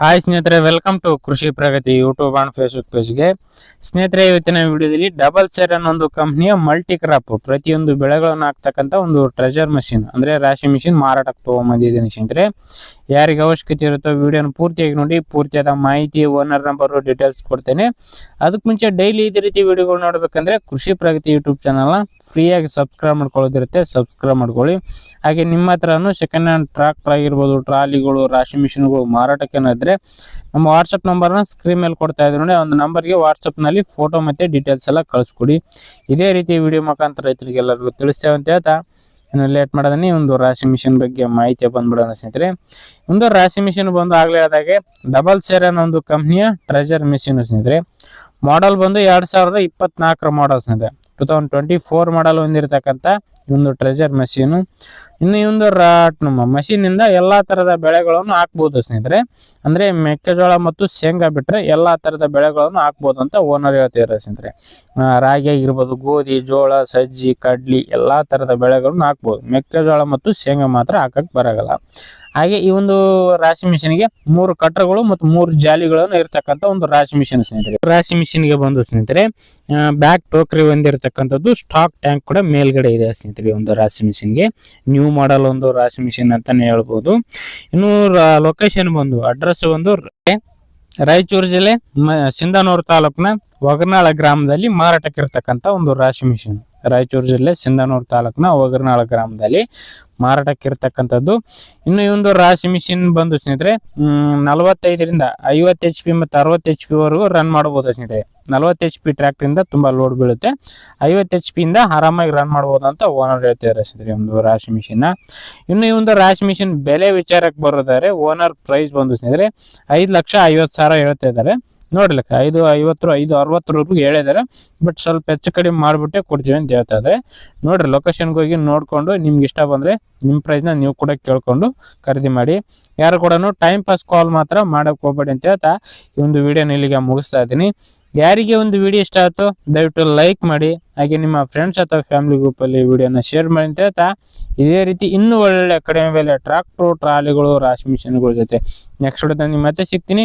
Hi ಸ್ನೇಹಿತರೆ welcome to Krishi Pragati YouTube and Facebook ಪೇಜ್ಗೆ ಸ್ನೇಹಿತರೆ, ಇವತ್ತಿನ ವಿಡಿಯೋದಲ್ಲಿ ಡಬಲ್ ಸೆರ್ ಅನ್ನೋ ಒಂದು ಕಂಪ್ನಿಯ ಮಲ್ಟಿ ಕ್ರಾಪ್ ಪ್ರತಿಯೊಂದು ಬೆಳೆಗಳನ್ನು ಹಾಕ್ತಕ್ಕಂಥ ಒಂದು ಟ್ರೆಜರ್ ಮಷಿನ್ ಅಂದರೆ ರಾಶಿ ಮಿಷಿನ್ ಮಾರಾಟಕ್ಕೆ ತೊಗೊಂಬಂದಿದ್ದೀನಿ ಸ್ನೇಹಿತರೆ. ಯಾರಿಗೆ ಅವಶ್ಯಕತೆ ಇರುತ್ತೋ ವಿಡಿಯೋನ ಪೂರ್ತಿಯಾಗಿ ನೋಡಿ, ಪೂರ್ತಿಯಾದ ಮಾಹಿತಿ ಓನರ್ ನಂಬರು ಡೀಟೇಲ್ಸ್ ಕೊಡ್ತೇನೆ. ಅದಕ್ಕೆ ಮುಂಚೆ ಡೈಲಿ ಇದೇ ರೀತಿ ವಿಡಿಯೋಗಳು ನೋಡಬೇಕಂದ್ರೆ ಕೃಷಿ ಪ್ರಗತಿ ಯೂಟ್ಯೂಬ್ ಚಾನಲ್ನ ಫ್ರೀಯಾಗಿ ಸಬ್ಸ್ಕ್ರೈಬ್ ಮಾಡ್ಕೊಳ್ಳೋದಿರುತ್ತೆ ಸಬ್ಸ್ಕ್ರೈಬ್ ಮಾಡ್ಕೊಳ್ಳಿ. ಹಾಗೆ ನಿಮ್ಮ ಹತ್ರನೂ ಸೆಕೆಂಡ್ ಹ್ಯಾಂಡ್ ಟ್ರಾಕ್ಟರ್ ಆಗಿರ್ಬೋದು, ಟ್ರಾಲಿಗಳು, ರಾಶಿ ಮಿಷಿನ್ಗಳು ಮಾರಾಟಕ್ಕೆ ಇದ್ರೆ ನಮ್ಮ ವಾಟ್ಸಪ್ ನಂಬರ್ನ ಸ್ಕ್ರೀನ್ ಮೇಲೆ ಕೊಡ್ತಾ ಇದ್ದೀವಿ ನೋಡಿ ಒಂದು ನಂಬರ್ಗೆ ವಾಟ್ಸಪ್ನಲ್ಲಿ ಫೋಟೋ ಮತ್ತು ಡೀಟೇಲ್ಸ್ ಎಲ್ಲ ಕಳಿಸ್ಕೊಡಿ. ಇದೇ ರೀತಿ ವಿಡಿಯೋ ಮುಖಾಂತರ ರೈತರಿಗೆ ಎಲ್ಲರಿಗೂ ತಿಳಿಸ್ತೇವೆ ಅಂತ ಹೇಳ್ತಾ, ಇನ್ನು ಲೇಟ್ ಮಾಡೋದನ್ನೇ ಒಂದು ರಾಶಿ ಮಿಷಿನ್ ಬಗ್ಗೆ ಮಾಹಿತಿ ಬಂದ್ಬಿಡೋಣ ಸ್ನೇಹಿತರೆ. ಒಂದು ರಾಶಿ ಮಿಷಿನ್ ಬಂದು ಆಗ್ಲೇ ಆದಾಗೆ ಡಬಲ್ ಸೇರ್ ಅನ್ನೋ ಒಂದು ಕಂಪ್ನಿಯ ಟ್ರೆಜರ್ ಮಿಷಿನ್ ಸ್ನೇಹಿತರೆ. ಮಾಡಲ್ ಬಂದು ಎರಡ್ ಸಾವಿರದ ಇಪ್ಪತ್ನಾಲ್ಕರ ಮಾಡಲ್ ಸ್ನೇಹಿತರೆ. Two thousand twenty four model ಹೊಂದಿರತಕ್ಕಂಥ ಒಂದು ಟ್ರೆಜರ್ ಮಷೀನು ಇನ್ನು ಈ ರಾಟ್ ನಮ್ಮ ಮಷೀನಿಂದ ಎಲ್ಲಾ ತರದ ಬೆಳೆಗಳನ್ನು ಹಾಕ್ಬೋದು ಸ್ನೇಹಿತರೆ. ಅಂದ್ರೆ ಮೆಕ್ಕೆಜೋಳ ಮತ್ತು ಶೇಂಗಾ ಬಿಟ್ರೆ ಎಲ್ಲಾ ತರದ ಬೆಳೆಗಳನ್ನು ಹಾಕ್ಬೋದು ಅಂತ ಓನರ್ ಹೇಳ್ತಿದ್ದಾರೆ ಸ್ನೇಹಿತರೆ. ರಾಗಿ ಆಗಿರ್ಬೋದು, ಗೋಧಿ, ಜೋಳ, ಸಜ್ಜಿ, ಕಡ್ಲಿ ಎಲ್ಲಾ ತರದ ಬೆಳೆಗಳನ್ನು ಹಾಕ್ಬೋದು. ಮೆಕ್ಕೆಜೋಳ ಮತ್ತು ಶೇಂಗಾ ಮಾತ್ರ ಹಾಕಕ್ ಬರಗಲ್ಲ. ಹಾಗೆ ಈ ಒಂದು ರಾಶಿ ಮಿಷಿನ್ಗೆ ಮೂರು ಕಟ್ಟರ್ಗಳು ಮತ್ತು ಮೂರು ಜಾಲಿಗಳನ್ನು ಇರತಕ್ಕಂತ ಒಂದು ರಾಶಿ ಮಿಷಿನ್ ಸ್ನೇಹಿತರೆ. ರಾಶಿ ಮಿಷಿನ್ಗೆ ಬಂದು ಸ್ನೇಹಿತರೆ ಬ್ಯಾಕ್ ಟೋಕ್ರಿ ಹೊಂದಿರತಕ್ಕಂಥದ್ದು ಸ್ಟಾಕ್ ಟ್ಯಾಂಕ್ ಕೂಡ ಮೇಲ್ಗಡೆ ಇದೆ ಸ್ನೇಹಿತರೆ ಒಂದು ರಾಶಿ ಮಿಷಿನ್ಗೆ ನ್ಯೂ ಮಾಡಲ್ ಒಂದು ರಾಶಿ ಮಿಷಿನ್ ಅಂತಾನೆ ಹೇಳ್ಬೋದು. ಇನ್ನು ಲೊಕೇಶನ್ ಬಂದು ಅಡ್ರೆಸ್ ಬಂದು ರಾಯಚೂರು ಜಿಲ್ಲೆ ಸಿಂಧನೂರು ತಾಲೂಕಿನ ಒಗನಾಳ ಗ್ರಾಮದಲ್ಲಿ ಮಾರಾಟಕ್ಕೆ ಇರ್ತಕ್ಕಂಥ ಒಂದು ರಾಶಿ ಮಿಷಿನ್ ರಾಯಚೂರು ಜಿಲ್ಲೆ ಸಿಂಧನೂರು ತಾಲೂಕಿನ ಒಗರ್ನಾಳ ಗ್ರಾಮದಲ್ಲಿ ಮಾರಾಟಕ್ಕೆ ಇರ್ತಕ್ಕಂಥದ್ದು ಇನ್ನು ಈ ಒಂದು ರಾಶಿ ಮಿಷಿನ್ ಬಂದು ಸ್ನೇಹಿತರೆ ನಲವತ್ತೈದರಿಂದ ಐವತ್ತು ಎಚ್ ಪಿ ಮತ್ತು ಅರವತ್ತು ಎಚ್ ಪಿ ವರೆಗೂ ರನ್ ಮಾಡಬಹುದು ಸ್ನೇಹಿತರೆ. ನಲವತ್ತು ಎಚ್ ಪಿ ಟ್ರ್ಯಾಕ್ಟ್ರಿಂದ ತುಂಬಾ ಲೋಡ್ ಬೀಳುತ್ತೆ. ಐವತ್ತು ಎಚ್ ಪಿಯಿಂದ ಆರಾಮಾಗಿ ರನ್ ಮಾಡ್ಬೋದು ಅಂತ ಓನರ್ ಹೇಳ್ತಿದ್ದಾರೆ ಸ್ನೇಹಿತರೆ ಒಂದು ರಾಶಿ ಮಿಷಿನ್ ಇನ್ನು ಈ ಒಂದು ರಾಶಿ ಮಿಷಿನ್ ಬೆಲೆ ವಿಚಾರಕ್ಕೆ ಬರೋದಾದ್ರೆ ಓನರ್ ಪ್ರೈಸ್ ಬಂದು ಸ್ನೇಹಿತರೆ ಐದು ಲಕ್ಷ ಐವತ್ತು ಸಾವಿರ ಹೇಳ್ತಾ ಇದ್ದಾರೆ ನೋಡ್ಲಿಕ್ಕೆ ಐದು, ಐವತ್ತು, ಐದು ಅರವತ್ತರವರೆಗೂ ಹೇಳಿದ್ದಾರೆ ಬಟ್ ಸ್ವಲ್ಪ ಹೆಚ್ಚು ಕಡಿಮೆ ಮಾಡಿಬಿಟ್ಟೆ ಕೊಡ್ತೀವಿ ಅಂತ ಹೇಳ್ತಾ ಇದ್ದಾರೆ. ನೋಡ್ರಿ ಲೊಕೇಶನ್ಗೆ ಹೋಗಿ ನೋಡಿಕೊಂಡು ನಿಮ್ಗೆ ಇಷ್ಟ ಬಂದರೆ ನಿಮ್ಮ ಪ್ರೈಸ್ನ ನೀವು ಕೂಡ ಕೇಳಿಕೊಂಡು ಖರೀದಿ ಮಾಡಿ. ಯಾರು ಕೂಡ ಟೈಮ್ ಪಾಸ್ ಕಾಲ್ ಮಾತ್ರ ಮಾಡೋಕ್ಕೆ ಹೋಗ್ಬೇಡಿ ಅಂತ ಹೇಳ್ತಾ ಈ ಒಂದು ವಿಡಿಯೋನ ಇಲ್ಲಿಗೆ ಮುಗಿಸ್ತಾ ಇದ್ದೀನಿ. ಯಾರಿಗೆ ಒಂದು ವಿಡಿಯೋ ಇಷ್ಟ ಆಯ್ತು ದಯವಿಟ್ಟು ಲೈಕ್ ಮಾಡಿ, ಹಾಗೆ ನಿಮ್ಮ ಫ್ರೆಂಡ್ಸ್ ಅಥವಾ ಫ್ಯಾಮಿಲಿ ಗ್ರೂಪಲ್ಲಿ ವಿಡಿಯೋನ ಶೇರ್ ಮಾಡಿ ಅಂತ ಹೇಳ್ತಾ ಇದೇ ರೀತಿ ಇನ್ನೂ ಒಳ್ಳೆ ಕಡಿಮೆ ಬೆಲೆ ಟ್ರಾಕ್ಟ್ರು ಟ್ರಾಲಿಗಳು ರಾಶಿ ಮಿಷಿನ್ಗಳ ಜೊತೆ. ನೆಕ್ಸ್ಟ್ ವಿಡಿಯೋದಲ್ಲಿ ಮತ್ತೆ ಸಿಗ್ತೀನಿ.